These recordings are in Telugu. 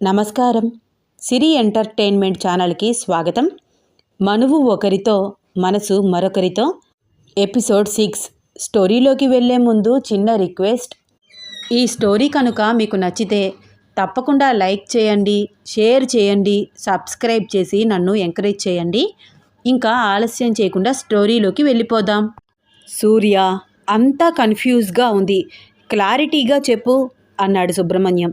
నమస్కారం. సిరి ఎంటర్టైన్మెంట్ ఛానల్కి స్వాగతం. మనువు ఒకరితో మనసు మరొకరితో ఎపిసోడ్ సిక్స్ స్టోరీలోకి వెళ్ళే ముందు చిన్న రిక్వెస్ట్. ఈ స్టోరీ కనుక మీకు నచ్చితే తప్పకుండా లైక్ చేయండి షేర్ చేయండి సబ్స్క్రైబ్ చేసి నన్ను ఎంకరేజ్ చేయండి. ఇంకా ఆలస్యం చేయకుండా స్టోరీలోకి వెళ్ళిపోదాం. సూర్య అంతా కన్ఫ్యూజ్గా ఉంది. క్లారిటీగా చెప్పు అన్నాడు సుబ్రహ్మణ్యం.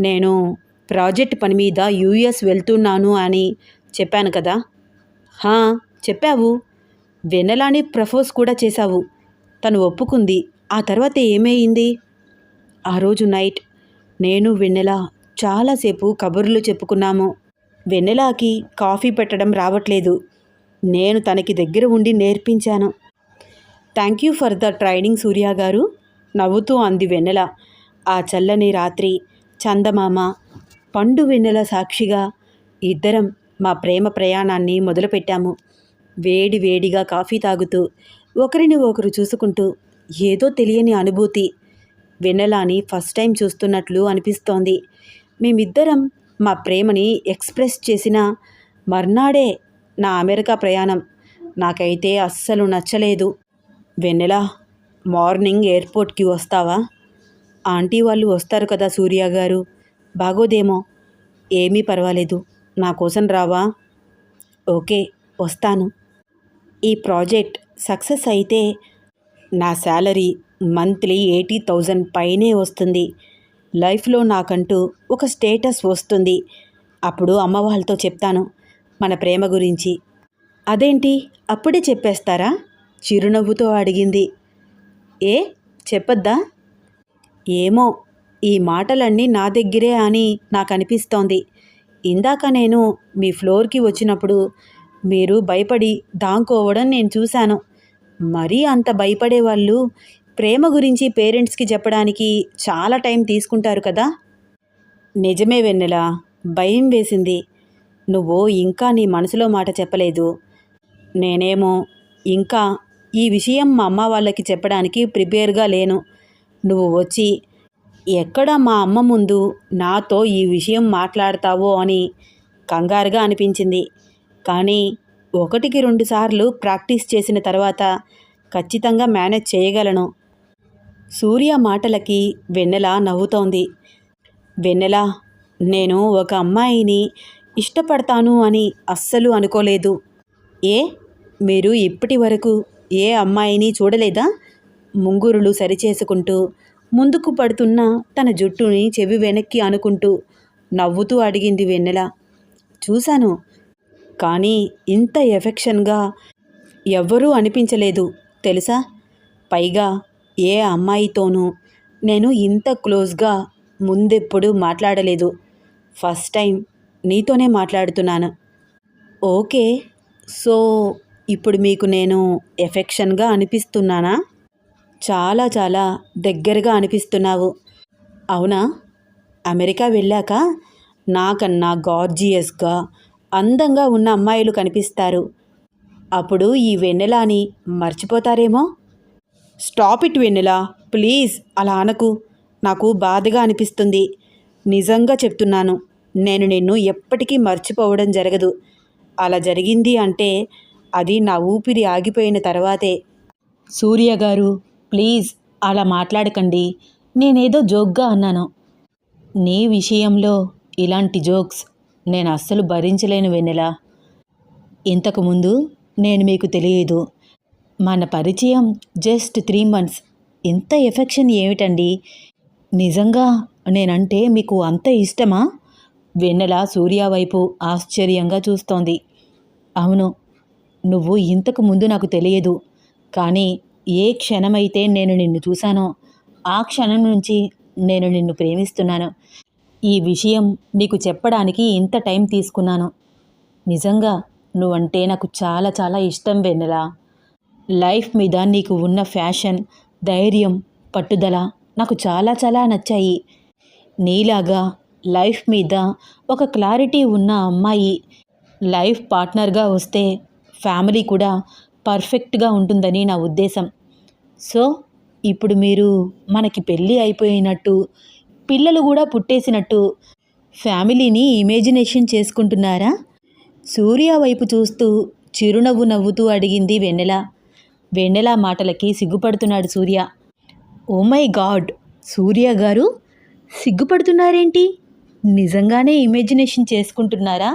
నేను ప్రాజెక్ట్ పని మీద యూఎస్ వెళ్తున్నాను అని చెప్పాను కదా? హా చెప్పావు. వెన్నెలాని ప్రపోజ్ కూడా చేశావు. తను ఒప్పుకుంది. ఆ తర్వాత ఏమైంది? ఆ రోజు నైట్ నేను వెన్నెల చాలాసేపు కబుర్లు చెప్పుకున్నాము. వెన్నెలాకి కాఫీ పెట్టడం రావట్లేదు. నేను తనకి దగ్గర ఉండి నేర్పించాను. Thank you for the training Surya garu. నవ్వుతూ అంది వెన్నెల. ఆ చల్లని రాత్రి చందమామ పండు వెన్నెల సాక్షిగా ఇద్దరం మా ప్రేమ ప్రయాణాన్ని మొదలుపెట్టాము. వేడి వేడిగా కాఫీ తాగుతూ ఒకరిని ఒకరు చూసుకుంటూ ఏదో తెలియని అనుభూతి వెన్నెలాని ఫస్ట్ టైం చూస్తున్నట్లు అనిపిస్తోంది. మేమిద్దరం మా ప్రేమని ఎక్స్ప్రెస్ చేసిన మర్నాడే నా అమెరికా ప్రయాణం నాకైతే అస్సలు నచ్చలేదు. వెన్నెల మార్నింగ్ ఎయిర్పోర్ట్కి వస్తావా? ఆంటీ వాళ్ళు వస్తారు కదా సూర్య గారు. బాగోదేమో ఏమీ పర్వాలేదు. నా కోసం రావా? ఓకే వస్తాను. ఈ ప్రాజెక్ట్ సక్సెస్ అయితే నా శాలరీ మంత్లీ ఎయిటీ థౌజండ్ పైనే వస్తుంది. లైఫ్లో నాకంటూ ఒక స్టేటస్ వస్తుంది. అప్పుడు అమ్మ వాళ్ళతో చెప్తాను మన ప్రేమ గురించి. అదేంటి? అప్పుడే చెప్పేస్తారా? చిరునవ్వుతో అడిగింది. ఏ? చెప్పొద్దా? ఏమో ఈ మాటలన్నీ నా దగ్గరే అని నాకు అనిపిస్తోంది ఇందాక నేను మీ ఫ్లోర్కి వచ్చినప్పుడు మీరు భయపడి దాంకోవడం నేను చూశాను. మరీ అంత భయపడే వాళ్ళు ప్రేమ గురించి పేరెంట్స్కి చెప్పడానికి చాలా టైం తీసుకుంటారు కదా? నిజమే వెన్నెల భయం వేసింది. నువ్వు ఇంకా నీ మనసులో మాట చెప్పలేదు. నేనేమో ఇంకా ఈ విషయం మా అమ్మ వాళ్ళకి చెప్పడానికి ప్రిపేర్గా లేను. నువ్వు వచ్చి ఎక్కడ మా అమ్మ ముందు నాతో ఈ విషయం మాట్లాడతావో అని కంగారుగా అనిపించింది. కానీ ఒకటికి రెండు సార్లు ప్రాక్టీస్ చేసిన తర్వాత ఖచ్చితంగా మేనేజ్ చేయగలను. సూర్య మాటలకి వెన్నెల నవ్వుతోంది. వెన్నెల నేను ఒక అమ్మాయిని ఇష్టపడతాను అని అస్సలు అనుకోలేదు. ఏ? మీరు ఇప్పటి వరకు ఏ అమ్మాయిని చూడలేదా? ముంగురులు సరిచేసుకుంటూ ముందుకు పడుతున్న తన జుట్టుని చెవి వెనక్కి అనుకుంటూ నవ్వుతూ అడిగింది వెన్నెల. చూశాను కానీ ఇంత ఎఫెక్షన్గా ఎవ్వరూ అనిపించలేదు తెలుసా? పైగా ఏ అమ్మాయితోనూ నేను ఇంత క్లోజ్గా ముందెప్పుడు మాట్లాడలేదు. ఫస్ట్ టైం నీతోనే మాట్లాడుతున్నాను. ఓకే సో ఇప్పుడు మీకు నేను ఎఫెక్షన్గా అనిపిస్తున్నానా? చాలా చాలా దగ్గరగా అనిపిస్తున్నావు. అవునా? అమెరికా వెళ్ళాక నాకన్నా గార్జియస్గా అందంగా ఉన్న అమ్మాయిలు కనిపిస్తారు. అప్పుడు ఈ వెన్నెలాని మర్చిపోతారేమో? స్టాప్ ఇట్ వెన్నెలా ప్లీజ్ అలా అనకు. నాకు బాధగా అనిపిస్తుంది. నిజంగా చెప్తున్నాను నేను నిన్ను ఎప్పటికీ మర్చిపోవడం జరగదు. అలా జరిగింది అంటే అది నా ఊపిరి ఆగిపోయిన తర్వాతే. సూర్య గారు ప్లీజ్ అలా మాట్లాడకండి. నేనేదో జోక్గా అన్నాను. నీ విషయంలో ఇలాంటి జోక్స్ నేను అస్సలు భరించలేను వెన్నెలా. ఇంతకుముందు నేను మీకు తెలియదు. మన పరిచయం జస్ట్ త్రీ మంత్స్. ఇంత ఎఫెక్షన్ ఏమిటండి? నిజంగా నేనంటే మీకు అంత ఇష్టమా? వెన్నెల సూర్య వైపు ఆశ్చర్యంగా చూస్తోంది. అవును నువ్వు ఇంతకు ముందు నాకు తెలియదు. కానీ ఏ క్షణమైతే నేను నిన్ను చూశానో ఆ క్షణం నుంచి నేను నిన్ను ప్రేమిస్తున్నాను. ఈ విషయం నీకు చెప్పడానికి ఇంత టైం తీసుకున్నాను. నిజంగా నువ్వంటే నాకు చాలా చాలా ఇష్టం వెన్నెలా. లైఫ్ మీద నీకు ఉన్న ఫ్యాషన్ ధైర్యం పట్టుదల నాకు చాలా చాలా నచ్చాయి. నీలాగా లైఫ్ మీద ఒక క్లారిటీ ఉన్న అమ్మాయి లైఫ్ పార్ట్నర్గా వస్తే ఫ్యామిలీ కూడా పర్ఫెక్ట్గా ఉంటుందని నా ఉద్దేశం. సో ఇప్పుడు మీరు మనకి పెళ్ళి అయిపోయినట్టు పిల్లలు కూడా పుట్టేసినట్టు ఫ్యామిలీని ఇమేజినేషన్ చేసుకుంటున్నారా? సూర్య వైపు చూస్తూ చిరునవ్వు నవ్వుతూ అడిగింది వెన్నెల. వెన్నెల మాటలకి సిగ్గుపడుతున్నాడు సూర్య. Oh my God! సూర్య గారు సిగ్గుపడుతున్నారేంటి? నిజంగానే ఇమేజినేషన్ చేసుకుంటున్నారా?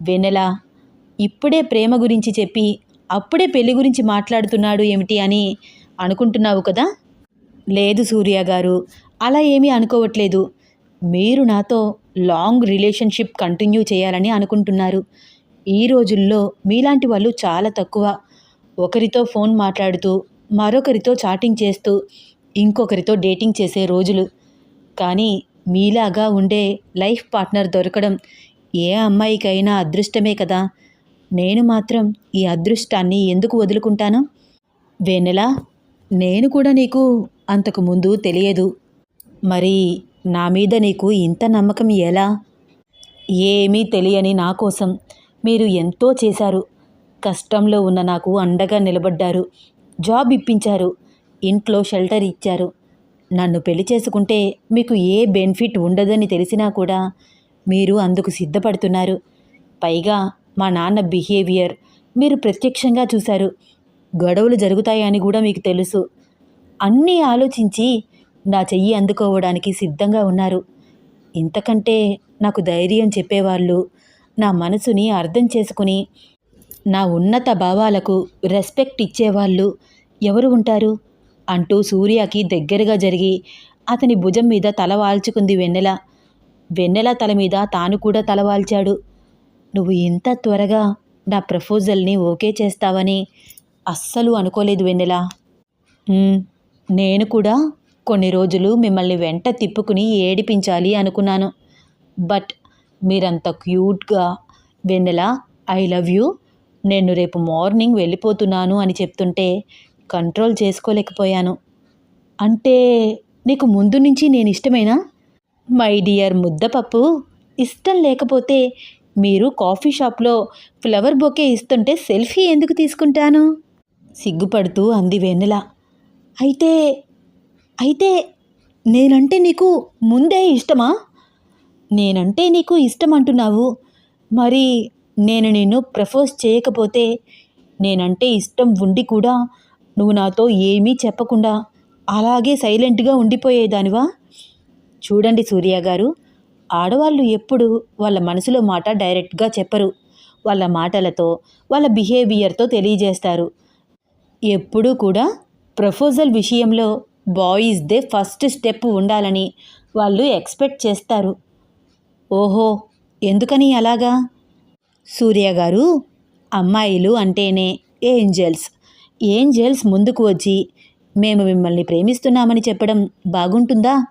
వెన్నెల ఇప్పుడే ప్రేమ గురించి చెప్పి అప్పుడే పెళ్ళి గురించి మాట్లాడుతున్నాడు ఏమిటి అని అనుకుంటున్నావు కదా? లేదు సూర్య గారు అలా ఏమీ అనుకోవట్లేదు. మీరు నాతో లాంగ్ రిలేషన్షిప్ కంటిన్యూ చేయాలని అనుకుంటున్నారు. ఈ రోజుల్లో మీలాంటి వాళ్ళు చాలా తక్కువ. ఒకరితో ఫోన్ మాట్లాడుతూ మరొకరితో చాటింగ్ చేస్తూ ఇంకొకరితో డేటింగ్ చేసే రోజులు. కానీ మీలాగా ఉండే లైఫ్ పార్ట్నర్ దొరకడం ఏ అమ్మాయికైనా అదృష్టమే కదా? నేను మాత్రం ఈ అదృష్టాన్ని ఎందుకు వదులుకుంటాను? వెన్నెల నేను కూడా నీకు అంతకు ముందు తెలియదు. మరి నా మీద నీకు ఇంత నమ్మకం ఎలా? ఏమీ తెలియని నా కోసం మీరు ఎంతో చేశారు. కష్టంలో ఉన్న నాకు అండగా నిలబడ్డారు. జాబ్ ఇప్పించారు. ఇంట్లో షెల్టర్ ఇచ్చారు. నన్ను పెళ్ళి చేసుకుంటే మీకు ఏ బెనిఫిట్ ఉండదని తెలిసినా కూడా మీరు అందుకు సిద్ధపడుతున్నారు. పైగా మా నాన్న బిహేవియర్. మీరు ప్రత్యక్షంగా చూశారు. గొడవలు జరుగుతాయని కూడా మీకు తెలుసు. అన్నీ ఆలోచించి నా చెయ్యి అందుకోవడానికి సిద్ధంగా ఉన్నారు. ఇంతకంటే నాకు ధైర్యం చెప్పేవాళ్ళు నా మనసుని అర్థం చేసుకుని నా ఉన్నత భావాలకు రెస్పెక్ట్ ఇచ్చేవాళ్ళు ఎవరు ఉంటారు? అంటూ సూర్యకి దగ్గరగా జరిగి అతని భుజం మీద తల వాల్చుకుంది వెన్నెల. వెన్నెల తల మీద తాను కూడా తల వాల్చాడు. నువ్వు ఇంత త్వరగా నా ప్రపోజల్ని ఓకే చేస్తావని అస్సలు అనుకోలేదు వెన్నెలా. నేను కూడా కొన్ని రోజులు మిమ్మల్ని వెంట తిప్పుకుని ఏడిపించాలి అనుకున్నాను. బట్ మీరంత క్యూట్గా వెన్నెల ఐ లవ్ యూ నేను రేపు మార్నింగ్ వెళ్ళిపోతున్నాను అని చెప్తుంటే కంట్రోల్ చేసుకోలేకపోయాను. అంటే నీకు ముందు నుంచి నేను ఇష్టమేనా? మై డియర్ ముద్దపప్పు ఇష్టం లేకపోతే మీరు కాఫీ షాప్లో ఫ్లవర్ బొకే ఇస్తుంటే సెల్ఫీ ఎందుకు తీసుకుంటాను? సిగ్గుపడుతూ అంది వెన్నెల అయితే అయితే నేనంటే నీకు ముందే ఇష్టమా? నేనంటే నీకు ఇష్టం అంటున్నావు మరి నేను నిన్ను ప్రపోజ్ చేయకపోతే నేనంటే ఇష్టం ఉండి కూడా నువ్వు నాతో ఏమీ చెప్పకుండా అలాగే సైలెంట్గా ఉండిపోయేదానివా? చూడండి సూర్య గారు ఆడవాళ్ళు ఎప్పుడు వాళ్ళ మనసులో మాట డైరెక్ట్గా చెప్పరు. వాళ్ళ మాటలతో వాళ్ళ బిహేవియర్తో తెలియజేస్తారు. ఎప్పుడూ కూడా ప్రపోజల్ విషయంలో బాయ్స్దే ఫస్ట్ స్టెప్ ఉండాలని వాళ్ళు ఎక్స్పెక్ట్ చేస్తారు. ఓహో ఎందుకని అలాగా? సూర్య గారు అమ్మాయిలు అంటేనే ఏంజల్స్. ఏంజల్స్ ముందుకు వచ్చి మేము మిమ్మల్ని ప్రేమిస్తున్నామని చెప్పడం బాగుంటుందా?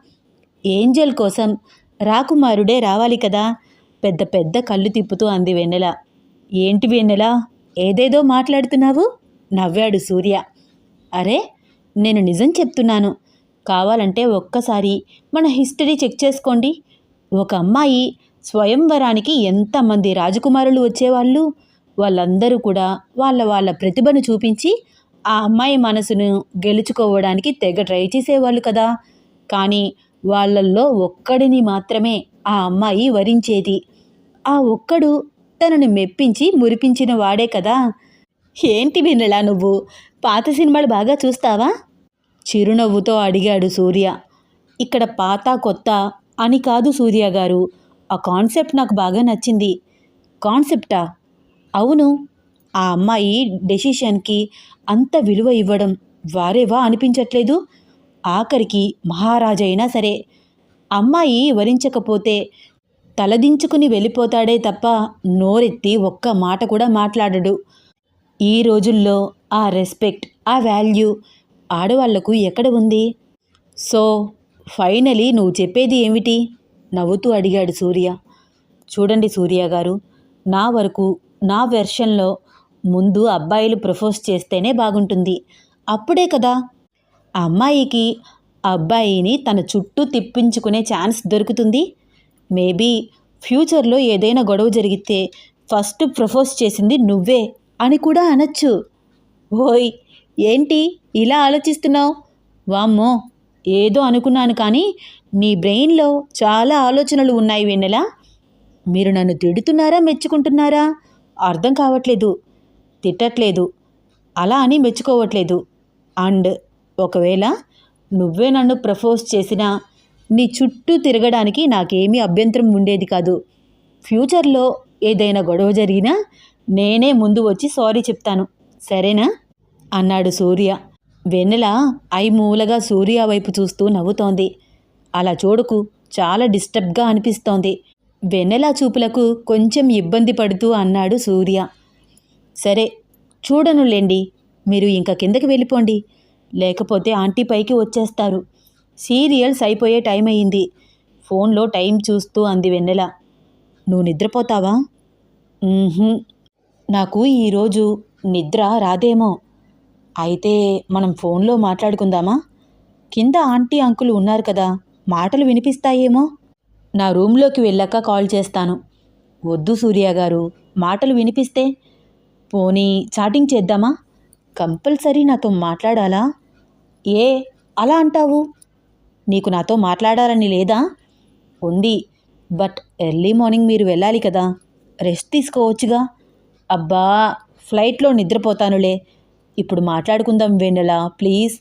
ఏంజల్ కోసం రాకుమారుడే రావాలి కదా? పెద్ద పెద్ద కళ్ళు తిప్పుతూ అంది వెన్నెల. ఏంటి వెన్నెల? ఏదేదో మాట్లాడుతున్నావు? నవ్వాడు సూర్య. అరే నేను నిజం చెప్తున్నాను. కావాలంటే ఒక్కసారి మన హిస్టరీ చెక్ చేసుకోండి. ఒక అమ్మాయి స్వయంవరానికి ఎంతమంది రాజకుమారులు వచ్చేవాళ్ళు? వాళ్ళందరూ కూడా వాళ్ళ వాళ్ళ ప్రతిభను చూపించి ఆ అమ్మాయి మనసును గెలుచుకోవడానికి తెగ ట్రై చేసేవాళ్ళు కదా. కానీ వాళ్ళల్లో ఒక్కడిని మాత్రమే ఆ అమ్మాయి వరించేది. ఆ ఒక్కడు తనను మెప్పించి మురిపించిన వాడే కదా. ఏంటి వినలా నువ్వు? పాత సినిమాలు బాగా చూస్తావా? చిరునవ్వుతో అడిగాడు సూర్య. ఇక్కడ పాత కొత్త అని కాదు సూర్య గారు. ఆ కాన్సెప్ట్ నాకు బాగా నచ్చింది. కాన్సెప్టా? అవును. ఆ అమ్మాయి డెసిషన్కి అంత విలువ ఇవ్వడం వారేవా అనిపించట్లేదు? ఆఖరికి మహారాజైనా సరే. అమ్మాయి వరించకపోతే తలదించుకుని వెళ్ళిపోతాడే తప్ప నోరెత్తి ఒక్క మాట కూడా మాట్లాడడు. ఈ రోజుల్లో ఆ రెస్పెక్ట్ ఆ వాల్యూ ఆడవాళ్ళకు ఎక్కడ ఉంది? సో ఫైనలీ నువ్వు చెప్పేది ఏమిటి? నవ్వుతూ అడిగాడు సూర్య. చూడండి సూర్య గారు నా వరకు నా వెర్షన్లో ముందు అబ్బాయిలు ప్రపోజ్ చేస్తేనే బాగుంటుంది. అప్పుడే కదా అమ్మాయికి అబ్బాయిని తన చుట్టూ తిప్పించుకునే ఛాన్స్ దొరుకుతుంది. మేబీ ఫ్యూచర్లో ఏదైనా గొడవ జరిగితే ఫస్ట్ ప్రపోజ్ చేసింది నువ్వే అని కూడా అనొచ్చు. ఓయ్ ఏంటి ఇలా ఆలోచిస్తున్నావు? వామ్మో ఏదో అనుకున్నాను కానీ నీ బ్రెయిన్లో చాలా ఆలోచనలు ఉన్నాయి వెన్నెలా. మీరు నన్ను తిడుతున్నారా మెచ్చుకుంటున్నారా? అర్థం కావట్లేదు. తిట్టట్లేదు. అలా అని మెచ్చుకోవట్లేదు. అండ్ ఒకవేళ నువ్వే నన్ను ప్రపోజ్ చేసినా నీ చుట్టూ తిరగడానికి నాకేమీ అభ్యంతరం ఉండేది కాదు. ఫ్యూచర్లో ఏదైనా గొడవ జరిగినా నేనే ముందు వచ్చి సారీ చెప్తాను. సరేనా? అన్నాడు సూర్య. వెన్నెల ఐమూలగా సూర్య వైపు చూస్తూ నవ్వుతోంది. అలా చూడకు చాలా డిస్టర్బ్గా అనిపిస్తోంది. వెన్నెల చూపులకు కొంచెం ఇబ్బంది పడుతూ అన్నాడు సూర్య. సరే చూడనులేండి మీరు ఇంకా కిందకి వెళ్ళిపోండి. లేకపోతే ఆంటీ పైకి వచ్చేస్తారు. సీరియల్స్ అయిపోయే టైం అయింది ఫోన్లో టైం చూస్తూ అంది వెన్నెల. నువ్వు నిద్రపోతావా? నాకు ఈరోజు నిద్ర రాదేమో. అయితే మనం ఫోన్లో మాట్లాడుకుందామా? కింద ఆంటీ అంకులు ఉన్నారు కదా మాటలు వినిపిస్తాయేమో? నా రూమ్లోకి వెళ్ళాక కాల్ చేస్తాను. వద్దు సూర్య గారు మాటలు వినిపిస్తే? పోనీ చాటింగ్ చేద్దామా? కంపల్సరీ నాతో మాట్లాడాలా? ఏ అలా అంటావు? నీకు నాతో మాట్లాడాలని లేదా? ఉంది బట్ ఎర్లీ మార్నింగ్ మీరు వెళ్ళాలి కదా. రెస్ట్ తీసుకోవచ్చుగా. అబ్బా ఫ్లైట్లో నిద్రపోతానులే. ఇప్పుడు మాట్లాడుకుందాం వెన్నెలా ప్లీజ్.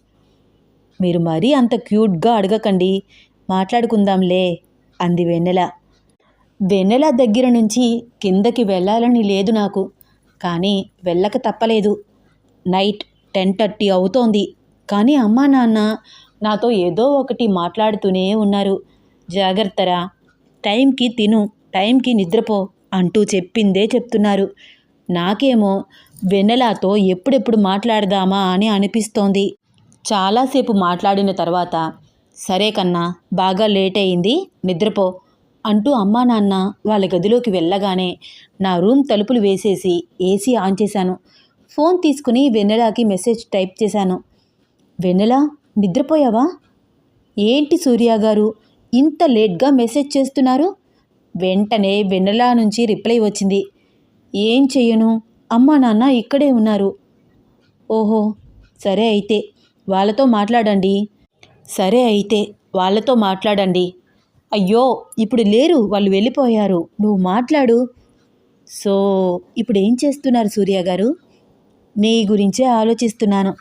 మీరు మరీ అంత క్యూట్గా అడగకండి. మాట్లాడుకుందాంలే అంది వెన్నెల. వెన్నెల దగ్గర నుంచి కిందకి వెళ్ళాలని లేదు నాకు కానీ వెళ్ళక తప్పలేదు. నైట్ టెన్ థర్టీ అవుతోంది. కానీ అమ్మా నాన్న నాతో ఏదో ఒకటి మాట్లాడుతూనే ఉన్నారు. జాగ్రత్తరా? టైంకి తిను టైంకి నిద్రపో అంటూ చెప్పిందే చెప్తున్నారు. నాకేమో వెన్నెలతో ఎప్పుడెప్పుడు మాట్లాడదామా అని అనిపిస్తోంది. చాలాసేపు మాట్లాడిన తర్వాత సరే కన్నా బాగా లేట్ అయింది నిద్రపో అంటూ అమ్మా నాన్న వాళ్ళ గదిలోకి వెళ్ళగానే నా రూమ్ తలుపులు వేసేసి ఏసీ ఆన్ చేశాను. ఫోన్ తీసుకుని వెన్నెలాకి మెసేజ్ టైప్ చేశాను. వెన్నెల నిద్రపోయావా? ఏంటి సూర్య గారు ఇంత లేట్గా మెసేజ్ చేస్తున్నారు? వెంటనే వెన్నెల నుంచి రిప్లై వచ్చింది. ఏం చెయ్యను? అమ్మా నాన్న ఇక్కడే ఉన్నారు. ఓహో సరే అయితే వాళ్ళతో మాట్లాడండి. సరే అయితే వాళ్ళతో మాట్లాడండి. అయ్యో ఇప్పుడు లేరు వాళ్ళు వెళ్ళిపోయారు. నువ్వు మాట్లాడు. సో ఇప్పుడు ఏం చేస్తున్నారు సూర్య గారు? నీ గురించే ఆలోచిస్తున్నాను.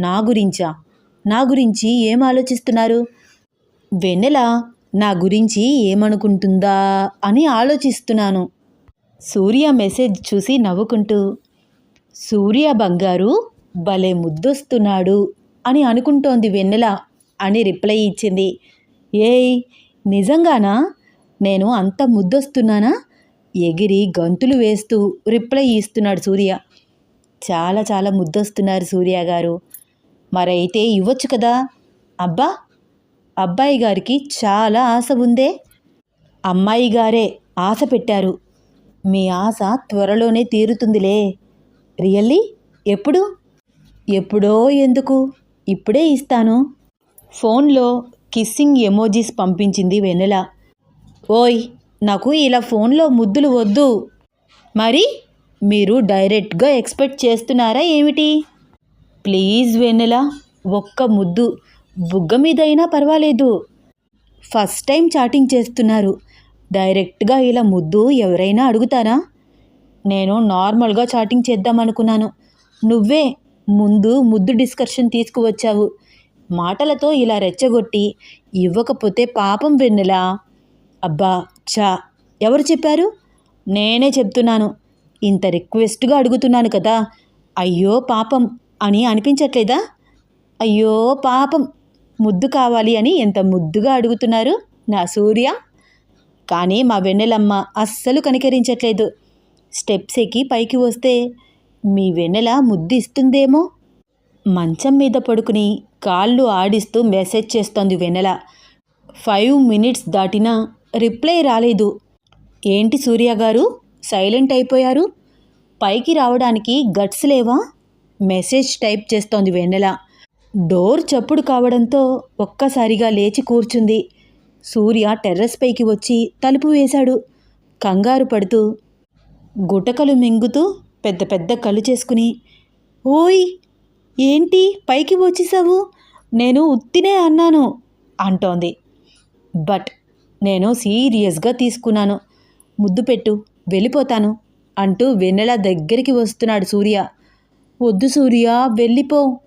నా గురించా? నా గురించి ఏం ఆలోచిస్తున్నారు? వెన్నెల నా గురించి ఏమనుకుంటుందా అని ఆలోచిస్తున్నాను. సూర్య మెసేజ్ చూసి నవ్వుకుంటూ సూర్య బంగారు భలే ముద్దొస్తున్నాడు అని అనుకుంటోంది వెన్నెల అని రిప్లై ఇచ్చింది. ఏయ్ నిజంగానా? నేను అంత ముద్దొస్తున్నానా? ఎగిరి గంతులు వేస్తూ రిప్లై ఇస్తున్నాడు సూర్య. చాలా చాలా ముద్దొస్తున్నారు సూర్య గారు. మరైతే ఇవ్వచ్చు కదా? అబ్బా అబ్బాయి గారికి చాలా ఆశ ఉందే. అమ్మాయి గారే ఆశ పెట్టారు. మీ ఆశ త్వరలోనే తీరుతుందిలే. రియల్లీ? ఎప్పుడు? ఎప్పుడో ఎందుకు? ఇప్పుడే ఇస్తాను. ఫోన్లో కిస్సింగ్ ఎమోజీస్ పంపించింది వెన్నెల. ఓయ్ నాకు ఇలా ఫోన్లో ముద్దులు వద్దు. మరి? మీరు డైరెక్ట్గా ఎక్స్పెక్ట్ చేస్తున్నారా ఏమిటి? ప్లీజ్ వెన్నెల ఒక్క ముద్దు. బుగ్గ మీదైనా పర్వాలేదు. ఫస్ట్ టైం చాటింగ్ చేస్తున్నారు. డైరెక్ట్గా ఇలా ముద్దు ఎవరైనా అడుగుతారా? నేను నార్మల్గా చాటింగ్ చేద్దాం అనుకున్నాను. నువ్వే ముందు ముద్దు డిస్కషన్ తీసుకువచ్చావు. మాటలతో ఇలా రెచ్చగొట్టి ఇవ్వకపోతే పాపం వెన్నెలా. అబ్బా చా ఎవరు చెప్పారు? నేనే చెప్తున్నాను. ఇంత రిక్వెస్ట్గా అడుగుతున్నాను కదా. అయ్యో పాపం అని అనిపించట్లేదా? అయ్యో పాపం ముద్దు కావాలి అని ఎంత ముద్దుగా అడుగుతున్నారు? నా సూర్య. కానీ మా వెన్నెలమ్మ అస్సలు కనికరించట్లేదు. స్టెప్స్ ఎక్కి పైకి వస్తే మీ వెన్నెల ముద్దు ఇస్తుందేమో మంచం మీద పడుకుని కాళ్ళు ఆడిస్తూ మెసేజ్ చేస్తోంది వెన్నెల. ఫైవ్ మినిట్స్ దాటినా రిప్లై రాలేదు. ఏంటి సూర్య గారు? సైలెంట్ అయిపోయారు. పైకి రావడానికి గట్స్ లేవా? మెసేజ్ టైప్ చేస్తోంది వెన్నెల. డోర్ చప్పుడు కావడంతో ఒక్కసారిగా లేచి కూర్చుంది. సూర్య టెర్రస్ పైకి వచ్చి తలుపు వేశాడు. కంగారు పడుతూ గుటకలు మింగుతూ పెద్ద పెద్ద కళ్ళు చేసుకుని ఓయ్ ఏంటి? పైకి వచ్చేసావు? నేను ఉత్తినే అన్నాను అంటోంది. బట్ నేను సీరియస్గా తీసుకున్నాను. ముద్దు పెట్టు. వెళ్ళిపోతాను అంటూ వెన్నెల దగ్గరికి వస్తున్నాడు సూర్య. వద్దు సూర్య వెళ్ళిపో.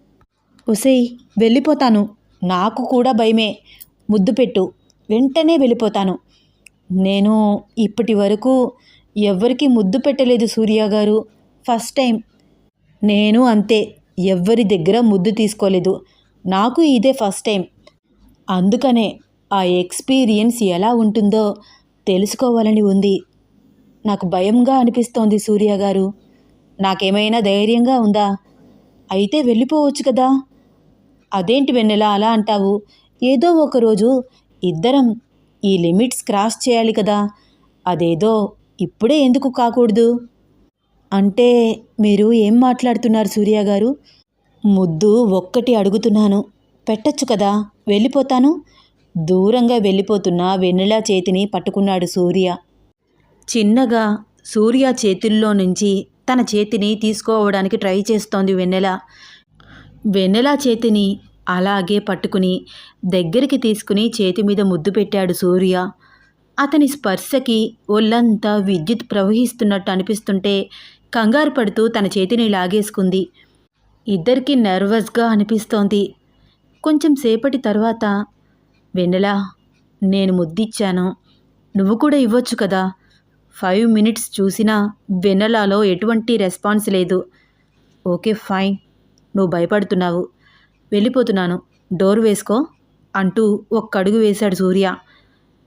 ఒసేయ్ వెళ్ళిపోతాను. నాకు కూడా భయమే. ముద్దు పెట్టు. వెంటనే వెళ్ళిపోతాను. నేను ఇప్పటి వరకు ఎవ్వరికి ముద్దు పెట్టలేదు సూర్య గారు. First time. నేను అంతే. ఎవ్వరి దగ్గర ముద్దు తీసుకోలేదు. నాకు ఇదే ఫస్ట్ టైం. అందుకనే ఆ ఎక్స్పీరియన్స్ ఎలా ఉంటుందో తెలుసుకోవాలని ఉంది. నాకు భయంగా అనిపిస్తోంది సూర్య గారు. నాకేమైనా ధైర్యంగా ఉందా? అయితే వెళ్ళిపోవచ్చు కదా. అదేంటి వెన్నెల అలా అంటావు? ఏదో ఒకరోజు ఇద్దరం ఈ లిమిట్స్ క్రాస్ చేయాలి కదా. అదేదో ఇప్పుడే ఎందుకు కాకూడదు? అంటే మీరు ఏం మాట్లాడుతున్నారు సూర్య గారు? ముద్దు ఒక్కటి అడుగుతున్నాను. పెట్టచ్చు కదా. వెళ్ళిపోతాను. దూరంగా వెళ్ళిపోతున్న వెన్నెల చేతిని పట్టుకున్నాడు సూర్య. చిన్నగా సూర్య చేతుల్లో నుంచి తన చేతిని తీసుకోవడానికి ట్రై చేస్తోంది వెన్నెల. వెన్నెల చేతిని అలాగే పట్టుకుని దగ్గరికి తీసుకుని చేతి మీద ముద్దు పెట్టాడు సూర్య. అతని స్పర్శకి ఒళ్ళంతా విద్యుత్ ప్రవహిస్తున్నట్టు అనిపిస్తుంటే కంగారు పడుతూ తన చేతిని లాగేసుకుంది. ఇద్దరికి నర్వస్గా అనిపిస్తోంది. కొంచెం సేపటి తర్వాత వెన్నెల నేను ముద్దిచ్చాను. నువ్వు కూడా ఇవ్వచ్చు కదా? ఫైవ్ మినిట్స్ చూసినా వెన్నెలలో ఎటువంటి రెస్పాన్స్ లేదు. Okay fine. నువ్వు భయపడుతున్నావు. వెళ్ళిపోతున్నాను. డోర్ వేసుకో అంటూ ఒక్కడుగు వేశాడు సూర్య.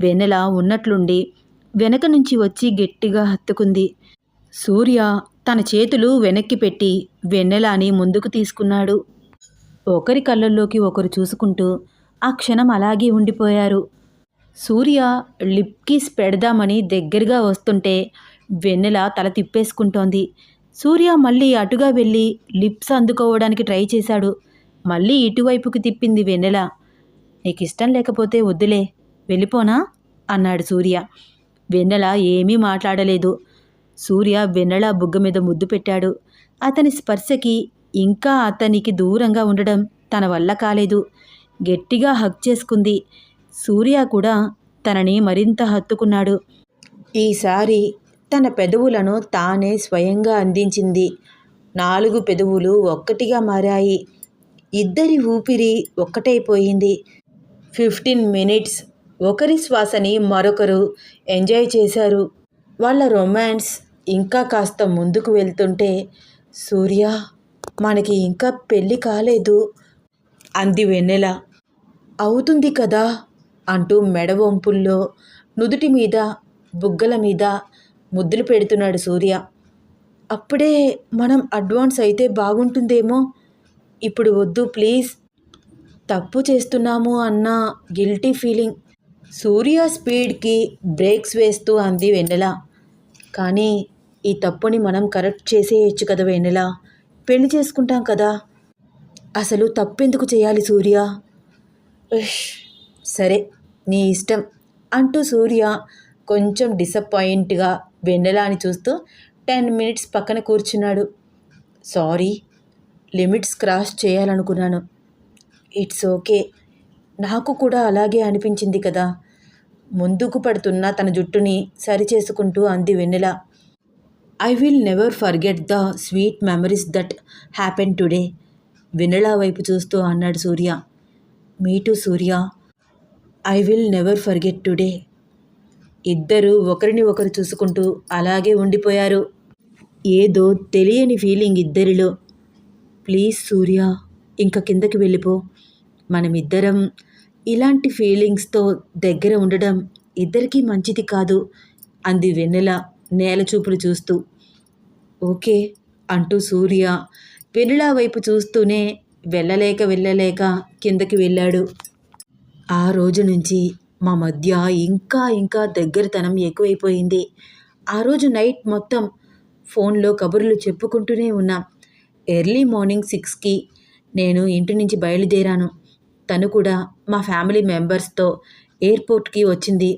వెన్నెల ఉన్నట్లుండి వెనక నుంచి వచ్చి గట్టిగా హత్తుకుంది. సూర్య తన చేతులు వెనక్కి పెట్టి వెన్నెలాని ముందుకు తీసుకున్నాడు. ఒకరి కళ్ళల్లోకి ఒకరు చూసుకుంటూ ఆ క్షణం అలాగే ఉండిపోయారు. సూర్య లిప్ కిస్ పెడదామని దగ్గరగా వస్తుంటే వెన్నెల తల తిప్పేసుకుంటోంది. సూర్య మళ్ళీ అటుగా వెళ్ళి లిప్స్ అందుకోవడానికి ట్రై చేశాడు. మళ్ళీ ఇటువైపుకి తిప్పింది వెన్నెల. నీకు ఇష్టం లేకపోతే వద్దులే వెళ్ళిపోనా? అన్నాడు సూర్య. వెన్నెల ఏమీ మాట్లాడలేదు. సూర్య వెన్నెల బుగ్గ మీద ముద్దు పెట్టాడు. అతని స్పర్శకి ఇంకా అతనికి దూరంగా ఉండడం తన వల్ల కాలేదు. గట్టిగా హక్ చేసుకుంది. సూర్య కూడా తనని మరింత హత్తుకున్నాడు. ఈసారి తన పెదవులను తానే స్వయంగా అందించింది. నాలుగు పెదవులు ఒక్కటిగా మారాయి. ఇద్దరి ఊపిరి ఒక్కటైపోయింది. ఫిఫ్టీన్ మినిట్స్ ఒకరి శ్వాసని మరొకరు ఎంజాయ్ చేశారు. వాళ్ళ రొమాన్స్ ఇంకా కాస్త ముందుకు వెళ్తుంటే సూర్య మనకి ఇంకా పెళ్ళి కాలేదు. అంది వెన్నెల. అవుతుంది కదా? అంటూ మెడ వంపుల్లో నుదుటి మీద బుగ్గల మీద ముద్దులు పెడుతున్నాడు సూర్య. అప్పుడే మనం అడ్వాన్స్ అయితే బాగుంటుందేమో? ఇప్పుడు వద్దు ప్లీజ్. తప్పు చేస్తున్నాము అన్న గిల్టీ ఫీలింగ్ సూర్య స్పీడ్కి బ్రేక్స్ వేస్తూ అంది వెన్నెల. కానీ ఈ తప్పుని మనం కరెక్ట్ చేసేయచ్చు కదా వెన్నెల? పెళ్ళి చేసుకుంటాం కదా? అసలు తప్పెందుకు చేయాలి సూర్య? ఉష్, సరే నీ ఇష్టం అంటూ సూర్య కొంచెం డిసప్పాయింట్గా వెన్నెలాని చూస్తూ టెన్ మినిట్స్ పక్కన కూర్చున్నాడు. సారీ లిమిట్స్ క్రాస్ చేయాలనుకున్నాను. It's okay. నాకు కూడా అలాగే అనిపించింది కదా. ముందుకు పడుతున్న తన జుట్టుని సరిచేసుకుంటూ అంది Vennela. I will never forget the sweet memories that happen today Vennela వైపు చూస్తూ అన్నాడు Surya. Me too Surya. I will never forget today ఇద్దరు ఒకరిని ఒకరు చూసుకుంటూ అలాగే ఉండిపోయారు. ఏదో తెలియని ఫీలింగ్ ఇద్దరిలో. ప్లీజ్ సూర్య ఇంక కిందకి వెళ్ళిపో. మనమిద్దరం ఇలాంటి ఫీలింగ్స్తో దగ్గర ఉండడం ఇద్దరికీ మంచిది కాదు అంది వెన్నెల నేల చూపులు చూస్తూ. ఓకే అంటూ సూర్య వెన్నెల వైపు చూస్తూనే వెళ్ళలేక వెళ్ళలేక కిందకి వెళ్ళాడు. ఆ రోజు నుంచి మా మధ్య ఇంకా ఇంకా దగ్గరతనం ఎక్కువైపోయింది. ఆ రోజు నైట్ మొత్తం ఫోన్లో కబుర్లు చెప్పుకుంటూనే ఉన్నాం. ఎర్లీ మార్నింగ్ సిక్స్కి నేను ఇంటి నుంచి బయలుదేరాను. తను కూడా మా ఫ్యామిలీ మెంబర్స్తో ఎయిర్పోర్ట్కి వచ్చింది.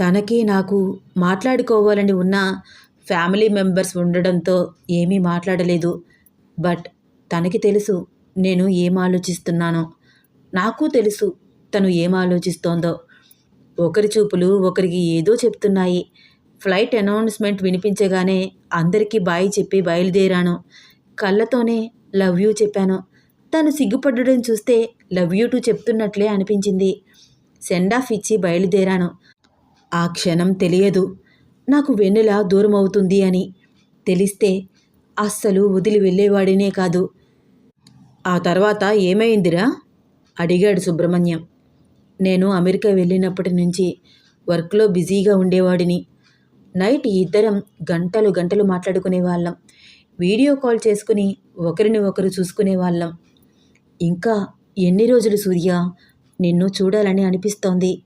తనకి నాకు మాట్లాడుకోవాలని ఉన్న ఫ్యామిలీ మెంబర్స్ ఉండడంతో ఏమీ మాట్లాడలేదు. బట్ తనకి తెలుసు నేను ఏం ఆలోచిస్తున్నానో. నాకు తెలుసు తను ఏం ఆలోచిస్తోందో. ఒకరి చూపులు ఒకరికి ఏదో చెప్తున్నాయి. ఫ్లైట్ అనౌన్స్మెంట్ వినిపించగానే అందరికీ బాయ్ చెప్పి బయలుదేరాను. కళ్ళతోనే లవ్ యూ చెప్పాను. తను సిగ్గుపడడం చూస్తే లవ్ యూ టు చెప్తున్నట్లే అనిపించింది. సెండ్ ఆఫ్ ఇచ్చి బయలుదేరాను. ఆ క్షణం తెలియదు. నాకు వెన్నెల దూరం అవుతుంది అని తెలిస్తే అస్సలు వదిలి వెళ్ళేవాడినే కాదు. ఆ తర్వాత ఏమైందిరా? అడిగాడు సుబ్రహ్మణ్యం. నేను అమెరికా వెళ్ళినప్పటి నుంచి వర్క్లో బిజీగా ఉండేవాడిని. నైట్ ఇద్దరం గంటలు గంటలు మాట్లాడుకునే వాళ్ళం. వీడియో కాల్ చేసుకుని ఒకరిని ఒకరు చూసుకునే వాళ్ళం. ఇంకా ఎన్ని రోజులు సూర్య? నిన్ను చూడాలని అనిపిస్తోంది.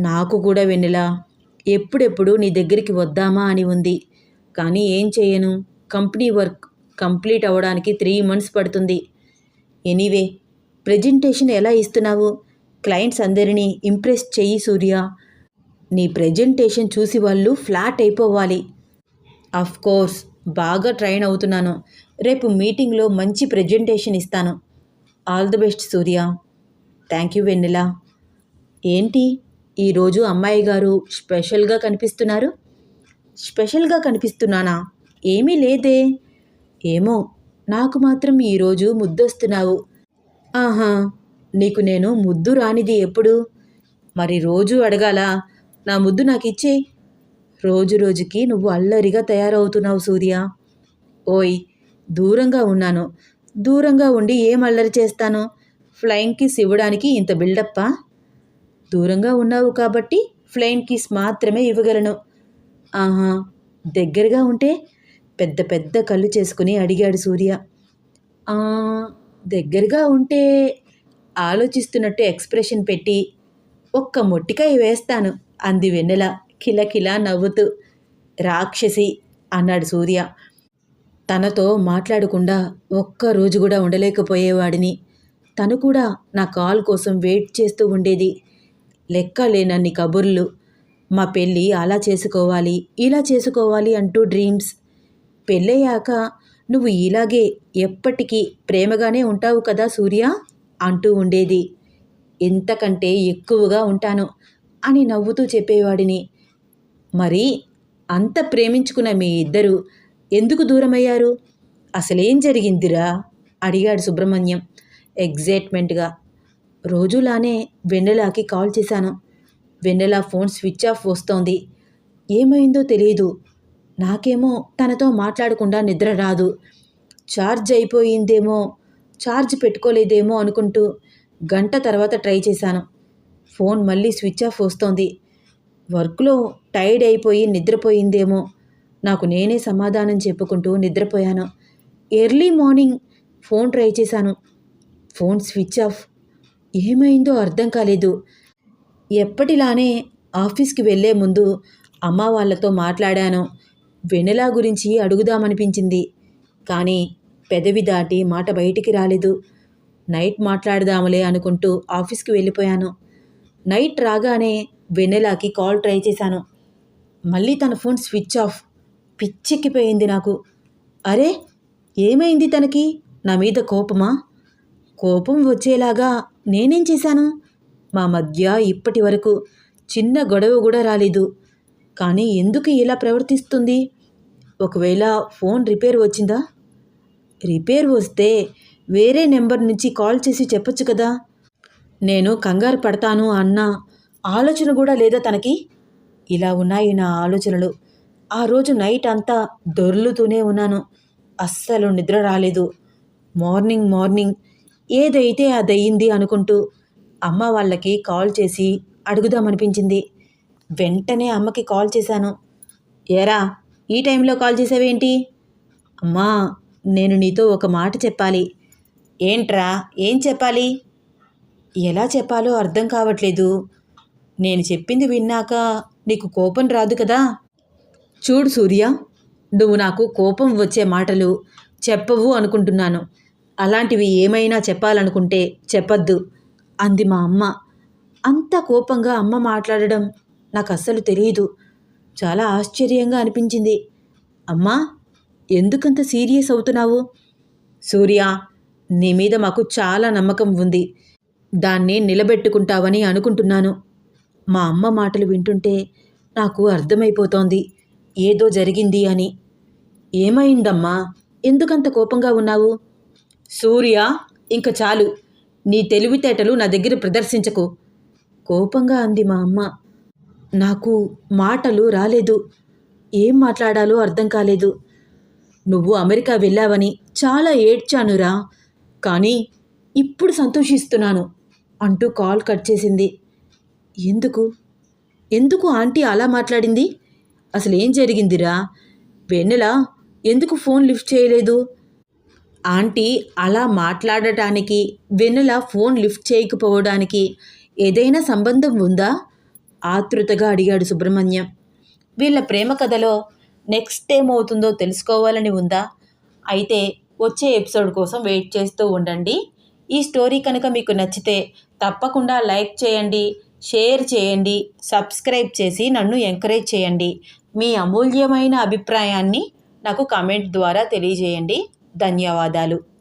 నాకు కూడా వెన్నెలా. ఎప్పుడెప్పుడు నీ దగ్గరికి వద్దామా అని ఉంది. కానీ ఏం చేయను. కంపెనీ వర్క్ కంప్లీట్ అవ్వడానికి త్రీ మంత్స్ పడుతుంది. ఎనీవే ప్రెజెంటేషన్ ఎలా ఇస్తున్నావు? క్లయింట్స్ అందరినీ ఇంప్రెస్ చెయ్యి సూర్య. నీ ప్రెజెంటేషన్ చూసి వాళ్ళు ఫ్లాట్ అయిపోవాలి. అఫ్ కోర్స్ బాగా ట్రైన్ అవుతున్నాను. రేపు మీటింగ్లో మంచి ప్రెజెంటేషన్ ఇస్తాను. All the best Surya. Thank you వెన్నెలా. ఏంటి? ఈరోజు అమ్మాయి గారు స్పెషల్గా కనిపిస్తున్నారు? స్పెషల్గా కనిపిస్తున్నానా? ఏమీ లేదే. ఏమో నాకు మాత్రం ఈరోజు ముద్దొస్తున్నావు. ఆహా నీకు నేను ముద్దు రానిది ఎప్పుడు? మరి రోజు అడగాల నా ముద్దు నాకు ఇచ్చేయి రోజు రోజుకి నువ్వు అల్లరిగా తయారవుతున్నావు సూర్య. ఓయ్ దూరంగా ఉన్నాను. దూరంగా ఉండి ఏం అల్లరి చేస్తాను? ఫ్లైన్ కిస్ ఇవ్వడానికి ఇంత బిల్డప్పా? దూరంగా ఉన్నావు కాబట్టి ఫ్లైన్ కిస్ మాత్రమే ఇవ్వగలను. ఆహా దగ్గరగా ఉంటే పెద్ద పెద్ద కళ్ళు చేసుకుని అడిగాడు సూర్య. దగ్గరగా ఉంటే ఆలోచిస్తున్నట్టు ఎక్స్ప్రెషన్ పెట్టి ఒక్క మొట్టికాయ వేస్తాను అంది వెన్నెల కిలకిలా నవ్వుతూ. రాక్షసి అన్నాడు సూర్య. తనతో మాట్లాడకుండా ఒక్క రోజు కూడా ఉండలేకపోయేవాడిని. తను కూడా నా కాల్ కోసం వెయిట్ చేస్తూ ఉండేది. లెక్క లేనన్ని కబుర్లు. మా పెళ్ళి అలా చేసుకోవాలి ఇలా చేసుకోవాలి అంటూ డ్రీమ్స్. పెళ్ళయ్యాక నువ్వు ఇలాగే ఎప్పటికీ ప్రేమగానే ఉంటావు కదా సూర్య? అంటూ ఉండేది. ఎంతకంటే ఎక్కువగా ఉంటాను అని నవ్వుతూ చెప్పేవాడిని. మరి అంత ప్రేమించుకున్న మీ ఇద్దరు ఎందుకు దూరమయ్యారు? అసలేం జరిగిందిరా? అడిగాడు సుబ్రహ్మణ్యం ఎగ్జైట్మెంట్గా. రోజులానే వెన్నెలాకి కాల్ చేశాను. వెన్నెలా ఫోన్ స్విచ్ ఆఫ్ వస్తోంది. ఏమైందో తెలియదు నాకేమో తనతో మాట్లాడకుండా నిద్ర రాదు. ఛార్జ్ అయిపోయిందేమో ఛార్జ్ పెట్టుకోలేదేమో అనుకుంటూ గంట తర్వాత ట్రై చేశాను. ఫోన్ మళ్ళీ స్విచ్ ఆఫ్ వస్తోంది. వర్క్లో టైర్డ్ అయిపోయి నిద్రపోయిందేమో. నాకు నేనే సమాధానం చెప్పుకుంటూ నిద్రపోయాను. ఎర్లీ మార్నింగ్ ఫోన్ ట్రై చేశాను. Phone switch off. ఏమైందో అర్థం కాలేదు. ఎప్పటిలానే ఆఫీస్కి వెళ్ళే ముందు అమ్మ వాళ్ళతో మాట్లాడాను. వెనెలా గురించి అడుగుదామనిపించింది. కానీ పెదవి దాటి మాట బయటికి రాలేదు. నైట్ మాట్లాడదాములే అనుకుంటూ ఆఫీస్కి వెళ్ళిపోయాను. నైట్ రాగానే వెన్నెలాకి కాల్ ట్రై చేశాను. మళ్ళీ తన ఫోన్ స్విచ్ ఆఫ్. పిచ్చెక్కిపోయింది నాకు. అరే ఏమైంది తనకి? నా మీద కోపమా? కోపం వచ్చేలాగా నేనేం చేశాను? మా మధ్య ఇప్పటి వరకు చిన్న గొడవ కూడా రాలేదు. కానీ ఎందుకు ఇలా ప్రవర్తిస్తుంది? ఒకవేళ ఫోన్ రిపేర్ వచ్చిందా? రిపేర్ వస్తే వేరే నెంబర్ నుంచి కాల్ చేసి చెప్పొచ్చు కదా. నేను కంగారు పడతాను అన్న ఆలోచన కూడా లేదా తనకి? ఇలా ఉన్నాయి నా ఆలోచనలు. ఆ రోజు నైట్ అంతా దొర్లుతూనే ఉన్నాను. అస్సలు నిద్ర రాలేదు. మార్నింగ్ మార్నింగ్ ఏదైతే అదయ్యింది అనుకుంటూ అమ్మ వాళ్ళకి కాల్ చేసి అడుగుదామనిపించింది. వెంటనే అమ్మకి కాల్ చేశాను. ఏరా ఈ టైంలో కాల్ చేసావేంటి? అమ్మా నేను నీతో ఒక మాట చెప్పాలి. ఏంట్రా? ఏం చెప్పాలి? ఎలా చెప్పాలో అర్థం కావట్లేదు. నేను చెప్పింది విన్నాక నీకు కోపం రాదు కదా? చూడు సూర్య నువ్వు నాకు కోపం వచ్చే మాటలు చెప్పవు అనుకుంటున్నాను. అలాంటివి ఏమైనా చెప్పాలనుకుంటే చెప్పద్దు అంది మా అమ్మ. అంత కోపంగా అమ్మ మాట్లాడడం నాకు అస్సలు తెలియదు చాలా ఆశ్చర్యంగా అనిపించింది. అమ్మా ఎందుకంత సీరియస్ అవుతున్నావు? సూర్య నీ మీద మాకు చాలా నమ్మకం ఉంది. దాన్ని నిలబెట్టుకుంటావని అనుకుంటున్నాను. మా అమ్మ మాటలు వింటుంటే నాకు అర్థమైపోతోంది. ఏదో జరిగింది అని. ఏమైందమ్మా? ఎందుకంత కోపంగా ఉన్నావు? సూర్య ఇంక చాలు. నీ తెలివితేటలు నా దగ్గర ప్రదర్శించకు. కోపంగా అంది మా అమ్మ. నాకు మాటలు రాలేదు. ఏం మాట్లాడాలో అర్థం కాలేదు. నువ్వు అమెరికా వెళ్ళావని చాలా ఏడ్చానురా. కానీ ఇప్పుడు సంతోషిస్తున్నాను అంటూ కాల్ కట్ చేసింది. ఎందుకు? ఎందుకు ఆంటీ అలా మాట్లాడింది? అసలు ఏం జరిగిందిరా? వెన్నెల ఎందుకు ఫోన్ లిఫ్ట్ చేయలేదు? ఆంటీ అలా మాట్లాడటానికి వెన్నెల ఫోన్ లిఫ్ట్ చేయకపోవడానికి ఏదైనా సంబంధం ఉందా? ఆతృతగా అడిగాడు సుబ్రహ్మణ్యం. వీళ్ళ ప్రేమ కథలో నెక్స్ట్ ఏమవుతుందో తెలుసుకోవాలని ఉందా? అయితే వచ్చే ఎపిసోడ్ కోసం వెయిట్ చేస్తూ ఉండండి. ఈ స్టోరీ కనుక మీకు నచ్చితే తప్పకుండా లైక్ చేయండి షేర్ చేయండి సబ్స్క్రైబ్ చేసి నన్ను ఎంకరేజ్ చేయండి. మీ అమూల్యమైన అభిప్రాయాన్ని నాకు కామెంట్ ద్వారా తెలియజేయండి. ధన్యవాదాలు.